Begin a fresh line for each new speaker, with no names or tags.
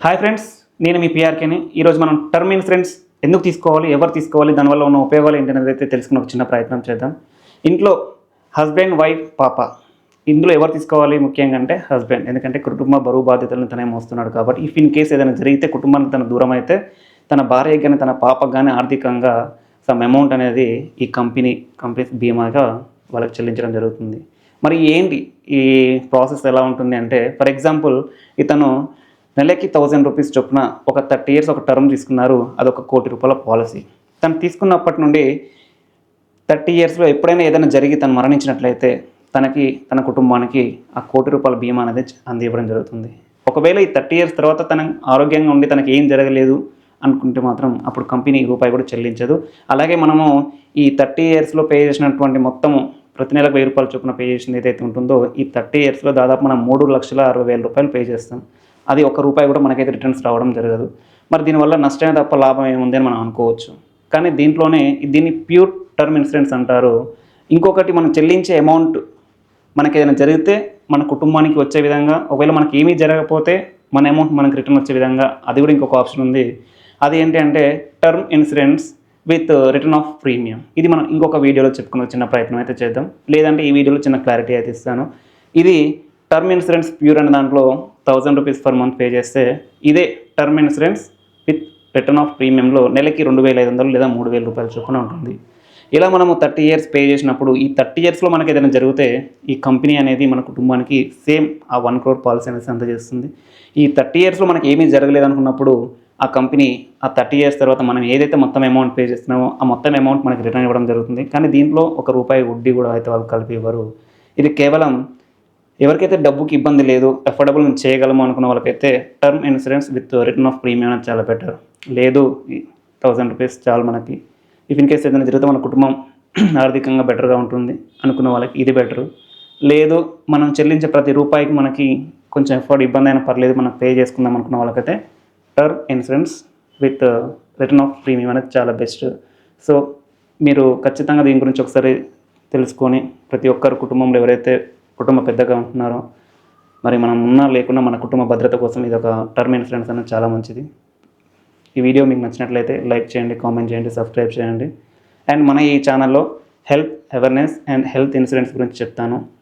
Hi friends నేను మీ పిఆర్కేని ఈరోజు మనం టర్మ్ ఇన్సూరెన్స్ ఎందుకు తీసుకోవాలి ఎవరు తీసుకోవాలి దానివల్ల ఉన్న ఉపయోగాలు ఏంటనేది అయితే తెలుసుకుని ఒక చిన్న ప్రయత్నం చేద్దాం. ఇంట్లో హస్బెండ్ వైఫ్ పాప. ఇందులో ఎవరు తీసుకోవాలి ముఖ్యంగా అంటే హస్బెండ్ ఎందుకంటే కుటుంబ బరువు బాధ్యతలను తనే మోస్తున్నాడు కాబట్టి ఇఫ్ ఇన్ కేసు ఏదైనా జరిగితే కుటుంబానికి తన దూరం అయితే తన భార్య కానీ తన పాపకు కానీ ఆర్థికంగా సమ్ అమౌంట్ అనేది ఈ కంపెనీ కంపెనీ బీమాగా వాళ్ళకి చెల్లించడం జరుగుతుంది. మరి ఏంటి ఈ ప్రాసెస్ ఎలా ఉంటుంది అంటే ఫర్ ఎగ్జాంపుల్ ఇతను నెలకి థౌజండ్ రూపీస్ చొప్పున ఒక థర్టీ ఇయర్స్ ఒక టర్మ్ తీసుకున్నారు. అది ఒక కోటి రూపాయల పాలసీ. తను తీసుకున్నప్పటి నుండి థర్టీ ఇయర్స్లో ఎప్పుడైనా ఏదైనా జరిగి తను మరణించినట్లయితే తనకి తన కుటుంబానికి ఆ కోటి రూపాయల బీమా అనేది అందివ్వడం జరుగుతుంది. ఒకవేళ ఈ థర్టీ ఇయర్స్ తర్వాత తన ఆరోగ్యంగా ఉండి తనకి ఏం జరగలేదు అనుకుంటే మాత్రం అప్పుడు కంపెనీ రూపాయి కూడా చెల్లించదు. అలాగే మనము ఈ థర్టీ ఇయర్స్లో పే చేసినటువంటి మొత్తము ప్రతి నెలకు వెయ్యి రూపాయలు చొప్పున పే చేసింది ఏదైతే ఉంటుందో ఈ థర్టీ ఇయర్స్లో దాదాపు మనం మూడు లక్షల అరవై వేల రూపాయలు పే చేస్తాం. అది ఒక్క రూపాయి కూడా మనకైతే రిటర్న్స్ రావడం జరగదు. మరి దీనివల్ల నష్టమే తప్ప లాభం ఏముంది అని మనం అనుకోవచ్చు. కానీ దీంట్లోనే దీన్ని ప్యూర్ టర్మ్ ఇన్సూరెన్స్ అంటారు. ఇంకొకటి మనం చెల్లించే అమౌంట్ మనకి ఏదైనా జరిగితే మన కుటుంబానికి వచ్చే విధంగా ఒకవేళ మనకి ఏమీ జరగకపోతే మన అమౌంట్ మనకి రిటర్న్ వచ్చే విధంగా అది కూడా ఇంకొక ఆప్షన్ ఉంది. అది ఏంటి అంటే term insurance with return of premium ఇది మనం ఇంకొక వీడియోలో చెప్పుకునే చిన్న ప్రయత్నం అయితే చేద్దాం. లేదంటే ఈ వీడియోలో చిన్న క్లారిటీ అయితే ఇస్తాను. ఇది టర్మ్ ఇన్సూరెన్స్ ప్యూర్ అనే దాంట్లో thousand rupees per month pay చేస్తే ఇదే term insurance with return of ప్రీమియంలో నెలకి రెండు వేల ఐదు వందలు లేదా మూడు వేల రూపాయలు చొప్పున ఉంటుంది. ఇలా మనము థర్టీ ఇయర్స్ పే చేసినప్పుడు ఈ థర్టీ ఇయర్స్లో మనకి ఏదైనా జరిగితే ఈ కంపెనీ అనేది మన కుటుంబానికి సేమ్ ఆ వన్ క్రోర్ పాలసీ అనేది అందజేస్తుంది. ఈ థర్టీ ఇయర్స్లో మనకి ఏమీ జరగలేదు అనుకున్నప్పుడు ఆ కంపెనీ ఆ థర్టీ ఇయర్స్ తర్వాత మనం ఏదైతే మొత్తం అమౌంట్ పే చేస్తున్నామో ఆ మొత్తం అమౌంట్ మనకి రిటర్న్ ఇవ్వడం జరుగుతుంది. కానీ దీంట్లో ఒక రూపాయి వడ్డీ కూడా అయితే వాళ్ళు కలిపి ఇవ్వరు. ఇది కేవలం ఎవరికైతే డబ్బుకి ఇబ్బంది లేదు అఫోర్డబుల్ చేయగలము అనుకున్న వాళ్ళకైతే term insurance with return of premium అనేది చాలా బెటర్ లేదు థౌజండ్ రూపీస్ చాలు మనకి. ఇఫ్ ఇన్ కేస్ ఏదైనా జరిగితే మన కుటుంబం ఆర్థికంగా బెటర్గా ఉంటుంది అనుకున్న వాళ్ళకి ఇది బెటర్ లేదు మనం చెల్లించే ప్రతి రూపాయికి మనకి కొంచెం ఎఫర్ట్ ఇబ్బంది అయినా పర్లేదు మనం పే చేసుకుందాం అనుకున్న వాళ్ళకైతే term insurance with return of premium అనేది చాలా బెస్ట్ సో మీరు ఖచ్చితంగా దీని గురించి ఒకసారి తెలుసుకొని ప్రతి ఒక్కరు కుటుంబంలో ఎవరైతే కుటుంబ పెద్దగా ఉంటున్నారో మరి మనం ఉన్నా లేకున్నా మన కుటుంబ భద్రత కోసం ఇది ఒక టర్మ్ ఇన్సూరెన్స్ అనేది చాలా మంచిది. ఈ వీడియో మీకు నచ్చినట్లయితే లైక్ చేయండి కామెంట్ చేయండి సబ్స్క్రైబ్ చేయండి. అండ్ మన ఈ ఛానల్లో health awareness and health insurance గురించి చెప్తాను.